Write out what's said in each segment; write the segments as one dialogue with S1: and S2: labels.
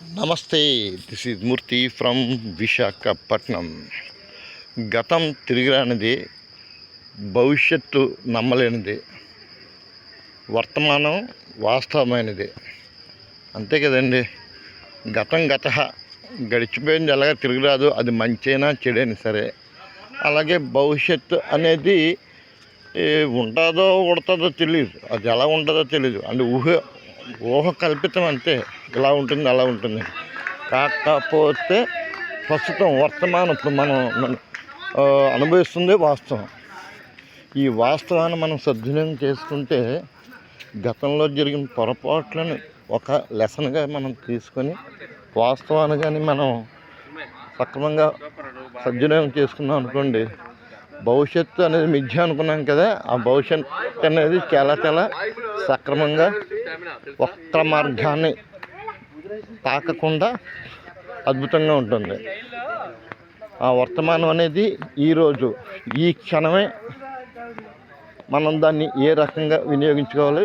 S1: నమస్తే this is Murthy from Visakhapatnam గతం తిరిగిరానిది భవిష్యత్తు నమ్మలేనిది వర్తమానం వాస్తవమైనది. అంతే కదండి గతం గత గడిచిపోయింది ఎలాగ తిరిగిరాదు అది మంచైనా చెడైనా సరే. అలాగే భవిష్యత్తు అనేది ఏ, ఉంటుందో ఉడతాదో తెలియదు అది ఎలా ఉంటుందో తెలియదు అంటే ఊహ ఊహ కల్పితం అంతే. ఇలా ఉంటుంది అలా ఉంటుంది. కాకపోతే ప్రస్తుతం వర్తమానం ఇప్పుడు మనం అనుభవిస్తుంది వాస్తవం. ఈ వాస్తవాన్ని మనం సద్వినియోగం చేసుకుంటే గతంలో జరిగిన పొరపాట్లను ఒక లెసన్గా మనం తీసుకొని వాస్తవాన్ని కానీ మనం సక్రమంగా సద్వినియోగం చేసుకున్నాం అనుకోండి భవిష్యత్తు అనేది మిథ్య అనుకున్నాం కదా ఆ భవిష్యత్తు అనేది చాలా చాలా సక్రమంగా వక్ర మార్గాన్ని తాకకుండా అద్భుతంగా ఉంటుంది. ఆ వర్తమానం అనేది ఈరోజు ఈ క్షణమే మనం దాన్ని ఏ రకంగా వినియోగించుకోవాలి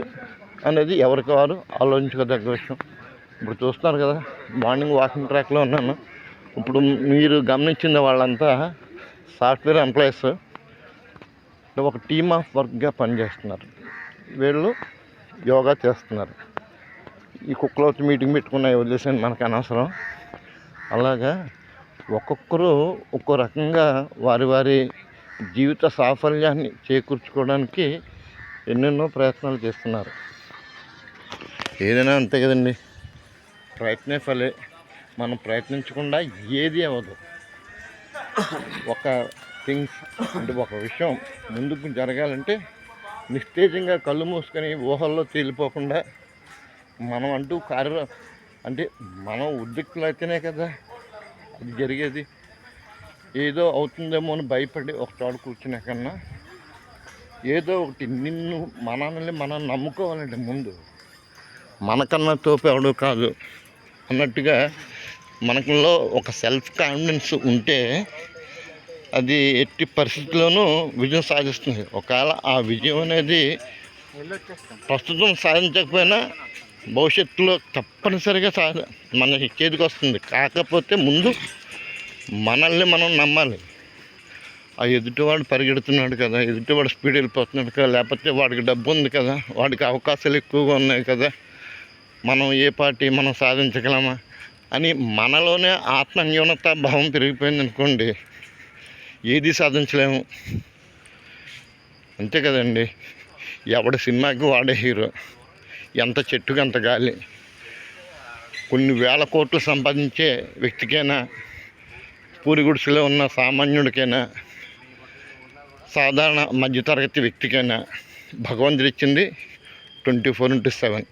S1: అనేది ఎవరికి వారు ఆలోచించుకోదగ్గ విషయం. ఇప్పుడు చూస్తున్నారు కదా మార్నింగ్ వాకింగ్ ట్రాక్లో ఉన్నాను. ఇప్పుడు మీరు గమనించిన వాళ్ళంతా సాఫ్ట్వేర్ ఎంప్లాయీస్ ఒక టీమ్ ఆఫ్ వర్క్గా పనిచేస్తున్నారు. వీళ్ళు యోగా చేస్తున్నారు. ఈ కుక్కలో మీటింగ్ పెట్టుకున్న వదిలేసాను మనకు అనవసరం. అలాగా ఒక్కొక్కరు ఒక్కో రకంగా వారి వారి జీవిత సాఫల్యాన్ని చేకూర్చుకోవడానికి ఎన్నెన్నో ప్రయత్నాలు చేస్తున్నారు. ఏదైనా అంతే కదండి. ప్రయత్నే ఫలే. మనం ప్రయత్నించకుండా ఏది అవ్వదు. ఒక థింగ్స్ అంటే ఒక విషయం ముందుకు జరగాలంటే నిస్తేజంగా కళ్ళు మూసుకొని ఊహల్లో తేలిపోకుండా మనం అంటూ కార్య అంటే మనం ఉద్రిక్తులు అయితేనే కదా అది జరిగేది. ఏదో అవుతుందేమో అని భయపడి ఒక చోట కూర్చునే కన్నా ఏదో ఒకటి నిన్ను మనల్ని మనం నమ్ముకోవాలంటే ముందు మనకన్నా తోపేవాడు కాదు అన్నట్టుగా మనలో ఒక సెల్ఫ్ కాన్ఫిడెన్స్ ఉంటే అది ఎట్టి పరిస్థితుల్లోనూ విజయం సాధిస్తుంది. ఒకవేళ ఆ విజయం అనేది ప్రస్తుతం సాధించకపోయినా భవిష్యత్తులో తప్పనిసరిగా సాధ మన చేతికి వస్తుంది. కాకపోతే ముందు మనల్ని మనం నమ్మాలి. ఆ ఎదుటివాడు పరిగెడుతున్నాడు కదా ఎదుటివాడు స్పీడ్ వెళ్ళిపోతున్నాడు కదా లేకపోతే వాడికి డబ్బు ఉంది కదా వాడికి అవకాశాలు ఎక్కువగా ఉన్నాయి కదా మనం ఏ పార్టీ మనం సాధించగలమా అని మనలోనే ఆత్మ న్యూనత భావం పెరిగిపోయింది అనుకోండి ఏది సాధించలేము. అంతే కదండి. ఎవడ సినిమాకి వాడే హీరో. ఎంత చెట్టుకి అంత గాలి. కొన్ని వేల కోట్లు సంపాదించే వ్యక్తికైనా పూరి గుడిసెలో ఉన్న సామాన్యుడికైనా సాధారణ మధ్యతరగతి వ్యక్తికైనా భగవంతుడు ఇచ్చింది ట్వంటీ ఫోర్ ఇంటూ సెవెన్.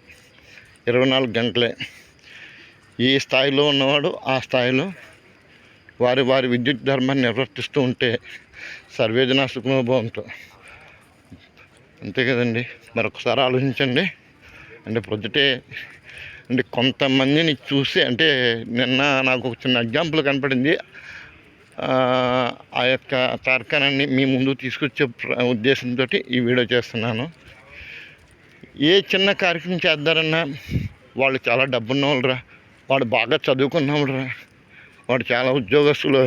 S1: ఇరవై నాలుగు గంటలే. ఏ స్థాయిలో ఉన్నవాడు ఆ స్థాయిలో వారి వారి విద్యుత్ ధర్మాన్ని నిర్వర్తిస్తూ ఉంటే సర్వేజన సుఖమభవంతో అంతే కదండి. మరొకసారి ఆలోచించండి. అంటే ప్రొద్దుటే అంటే కొంతమందిని చూసి అంటే నిన్న నాకు ఒక చిన్న ఎగ్జాంపుల్ కనపడింది. ఆ, యొక్క తార్కాణాన్ని మీ ముందు తీసుకొచ్చే ఉద్దేశంతో ఈ వీడియో చేస్తున్నాను. ఏ చిన్న కార్యక్రమం చేద్దారన్నా వాళ్ళు చాలా డబ్బున్న వాళ్ళరా వాడు బాగా చదువుకున్నవాళ్ళరా. వాడు చాలా ఉద్యోగస్తులు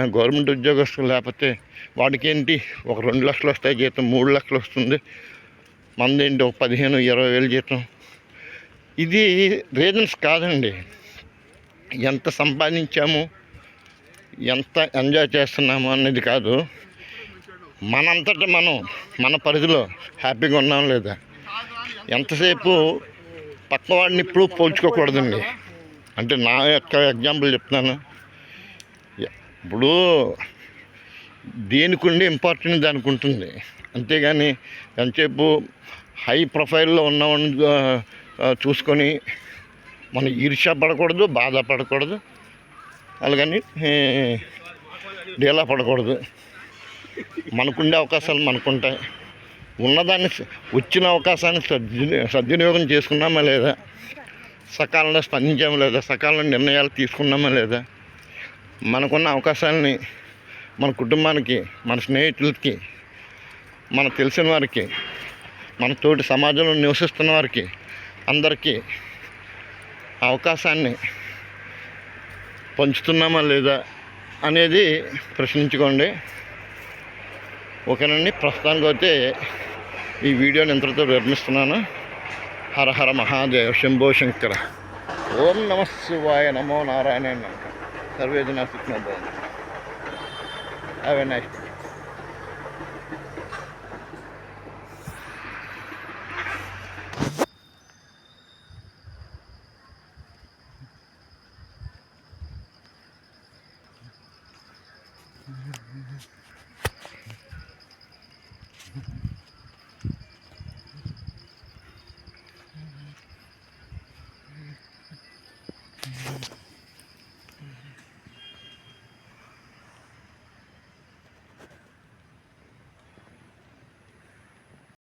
S1: గవర్నమెంట్ ఉద్యోగస్తులు లేకపోతే వాడికి ఏంటి ఒక రెండు లక్షలు వస్తాయి జీతం మూడు లక్షలు వస్తుంది. మంది ఏంటి ఒక పదిహేను ఇరవై వేలు జీతం. ఇది రీజన్స్ కాదండి. ఎంత సంపాదించాము ఎంత ఎంజాయ్ చేస్తున్నాము అనేది కాదు. మనంతటా మనం మన పరిధిలో హ్యాపీగా ఉన్నాం లేదా? ఎంతసేపు పక్కవాడిని ఇప్పుడు పోల్చుకోకూడదండి. అంటే నా యొక్క ఎగ్జాంపుల్ చెప్తున్నాను. ఇప్పుడు దేనికి ఉండే ఇంపార్టెంట్ దానికి ఉంటుంది. అంతేగాని ఎంతసేపు హై ప్రొఫైల్లో ఉన్నవాడిని చూసుకొని మనం ఈర్ష్య పడకూడదు బాధ పడకూడదు. అలాగని డీలా పడకూడదు. మనకుండే అవకాశాలు మనకుంటాయి. ఉన్నదాన్ని వచ్చిన అవకాశాన్ని సద్వినియోగం చేసుకున్నామా లేదా? సకాలంలో స్పందించామా లేదా? సకాలంలో నిర్ణయాలు తీసుకున్నామా లేదా? మనకున్న అవకాశాలని మన కుటుంబానికి మన స్నేహితులకి మన తెలిసిన వారికి మన తోటి సమాజంలో నివసిస్తున్న వారికి అందరికీ అవకాశాన్ని పంచుతున్నామా లేదా అనేది ప్రశ్నించుకోండి. ఓకేనండి ప్రస్తుతానికి అయితే ఈ వీడియోని ఇంతటితో నిర్మిస్తున్నాను. హర హర మహాదేవ్ శంభో శంకర. ఓం నమ శివాయ నమో Narayana Sarve Jana Sukhnabhvan. Have a nice day. Mm-hmm.